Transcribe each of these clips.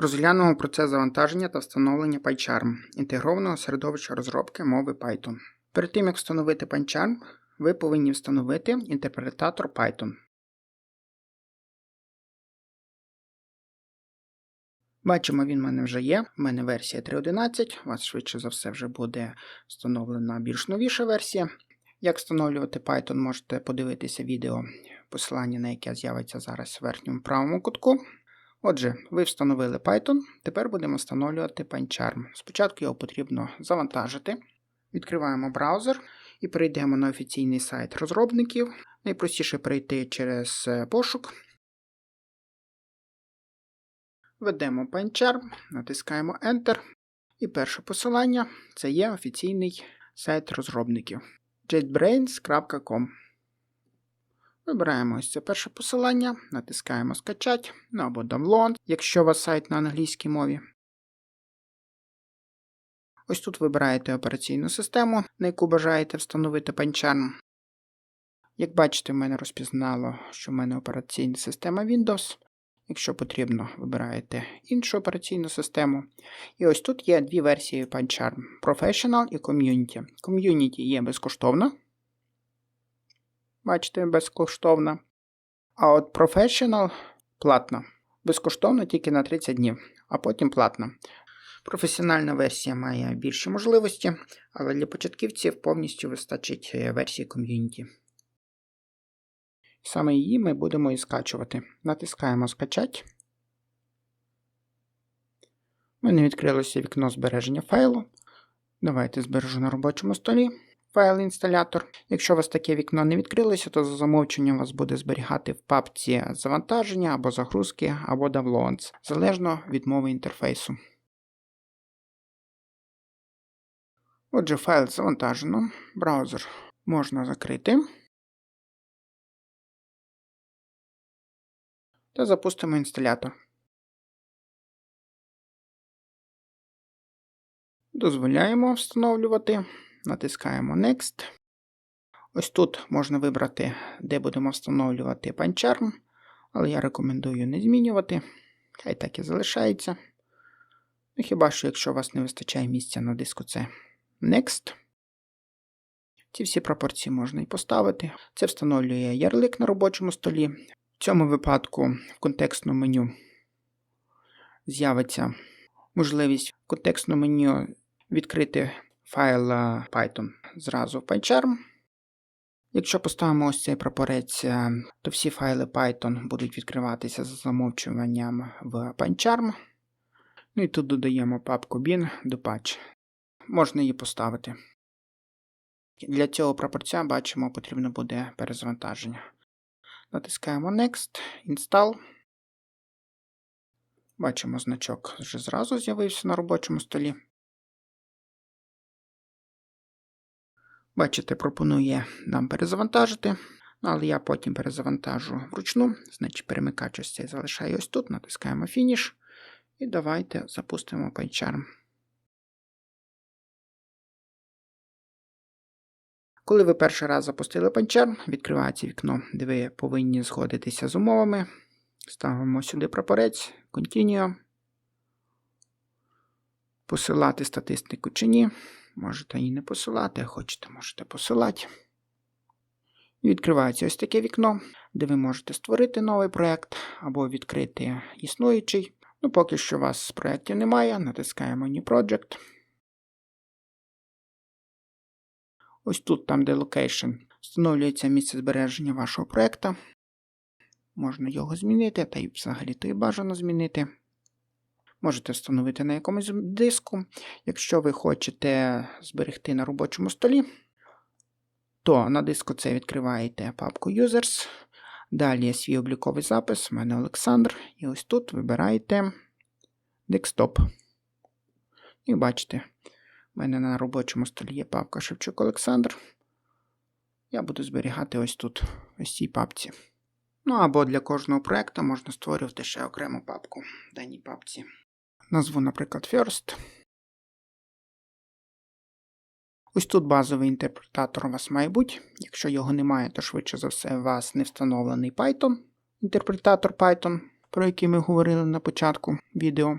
Розглянемо процес завантаження та встановлення PyCharm інтегрованого середовища розробки мови Python. Перед тим як встановити PyCharm, ви повинні встановити інтерпретатор Python. Бачимо, він в мене вже є. У мене версія 3.11, у вас швидше за все вже буде встановлена більш новіша версія. Як встановлювати Python, можете подивитися відео, посилання на яке з'явиться зараз в верхньому правому кутку. Отже, ви встановили Python, тепер будемо встановлювати PyCharm. Спочатку його потрібно завантажити. Відкриваємо браузер і перейдемо на офіційний сайт розробників. Найпростіше перейти через е, пошук. Введемо PyCharm, натискаємо Enter. І перше посилання це є офіційний сайт розробників jetbrains.com. Вибираємо ось це перше посилання, натискаємо скачать ну, або download, якщо у вас сайт на англійській мові. Ось тут вибираєте операційну систему, на яку бажаєте встановити PyCharm. Як бачите, в мене розпізнало, що в мене операційна система Windows. Якщо потрібно, вибираєте іншу операційну систему. І ось тут є дві версії PyCharm Professional і Community. Community є безкоштовна. Бачите, безкоштовна. А от Professional платна. Безкоштовно тільки на 30 днів, а потім платна. Професіональна версія має більші можливості, але для початківців повністю вистачить версії ком'юніті. Саме її ми будемо і скачувати. Натискаємо Скачать. У мене відкрилося вікно збереження файлу. Давайте збережу на робочому столі файл-інсталятор. Якщо у вас таке вікно не відкрилося, то за замовченням вас буде зберігати в папці завантаження або загрузки, або downloads, залежно від мови інтерфейсу. Отже, файл завантажено. Браузер можна закрити. Та запустимо інсталятор. Дозволяємо встановлювати. Натискаємо Next. Ось тут можна вибрати, де будемо встановлювати PanCharm, але я рекомендую не змінювати. Хай так і залишається. Ну, Хіба що, якщо у вас не вистачає місця на диску, це Next. Ці всі пропорції можна і поставити. Це встановлює ярлик на робочому столі. В цьому випадку в контекстному меню з'явиться можливість в контекстному меню відкрити файл Python зразу в PyCharm. Якщо поставимо ось цей прапорець, то всі файли Python будуть відкриватися за замовчуванням в PyCharm. Ну і тут додаємо папку bin до patch. Можна її поставити. Для цього прапорця бачимо, потрібно буде перезавантаження. Натискаємо Next, Install. Бачимо, значок вже зразу з'явився на робочому столі. Бачите, пропонує нам перезавантажити, але я потім перезавантажу вручну, значить перемикач ось цей залишаю ось тут, натискаємо Finish. І давайте запустимо PyCharm. Коли ви перший раз запустили PyCharm, відкривається вікно, де ви повинні згодитися з умовами. Ставимо сюди прапорець, Continue. Посилати статистику чи ні. Можете її не посилати, хочете, можете посилати. І відкривається ось таке вікно, де ви можете створити новий проєкт або відкрити існуючий. Ну, поки що у вас проєктів немає, натискаємо New Project. Ось тут, там, де Location, встановлюється місце збереження вашого проєкту. Можна його змінити, та й взагалі то і бажано змінити. Можете встановити на якомусь диску. Якщо ви хочете зберегти на робочому столі, то на диску це відкриваєте папку Users. Далі свій обліковий запис, у мене Олександр. І ось тут вибираєте Desktop. І бачите, у мене на робочому столі є папка Шевчук Олександр. Я буду зберігати ось тут, ось цій папці. Ну або для кожного проєкту можна створювати ще окрему папку в даній папці назву, наприклад, first. Ось тут базовий інтерпретатор у вас має бути. Якщо його немає, то швидше за все у вас не встановлений Python, інтерпретатор Python, про який ми говорили на початку відео.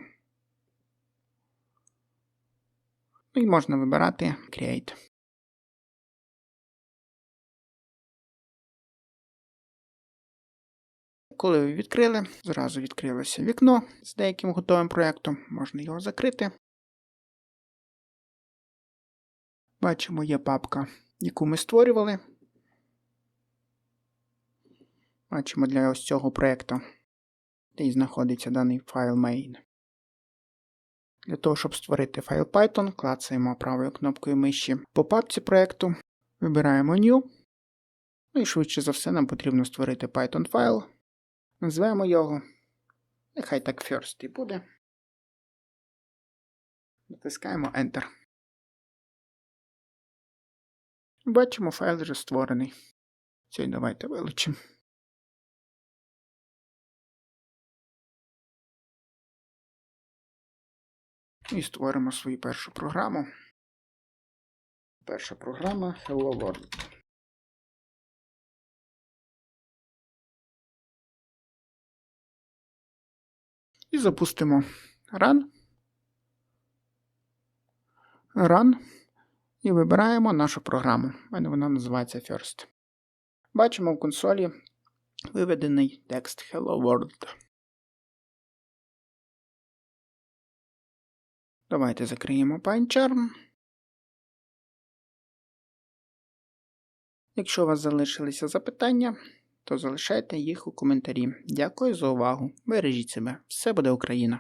Ну і можна вибирати Create. Коли ви відкрили, зразу відкрилося вікно з деяким готовим проєктом, можна його закрити. Бачимо, є папка, яку ми створювали. Бачимо для ось цього проєкту, де і знаходиться даний файл main. Для того, щоб створити файл Python, клацаємо правою кнопкою миші по папці проєкту, вибираємо New. Ну і швидше за все нам потрібно створити Python файл. Назвемо його. Нехай так first і буде. Натискаємо Enter. Бачимо, файл вже створений. Цей давайте вилучимо. І створимо свою першу програму. Перша програма Hello World. І запустимо Run. Run. І вибираємо нашу програму. У мене вона називається First. Бачимо в консолі виведений текст Hello World. Давайте закриємо PineCharm. Якщо у вас залишилися запитання, то залишайте їх у коментарі. Дякую за увагу. Бережіть себе. Все буде Україна!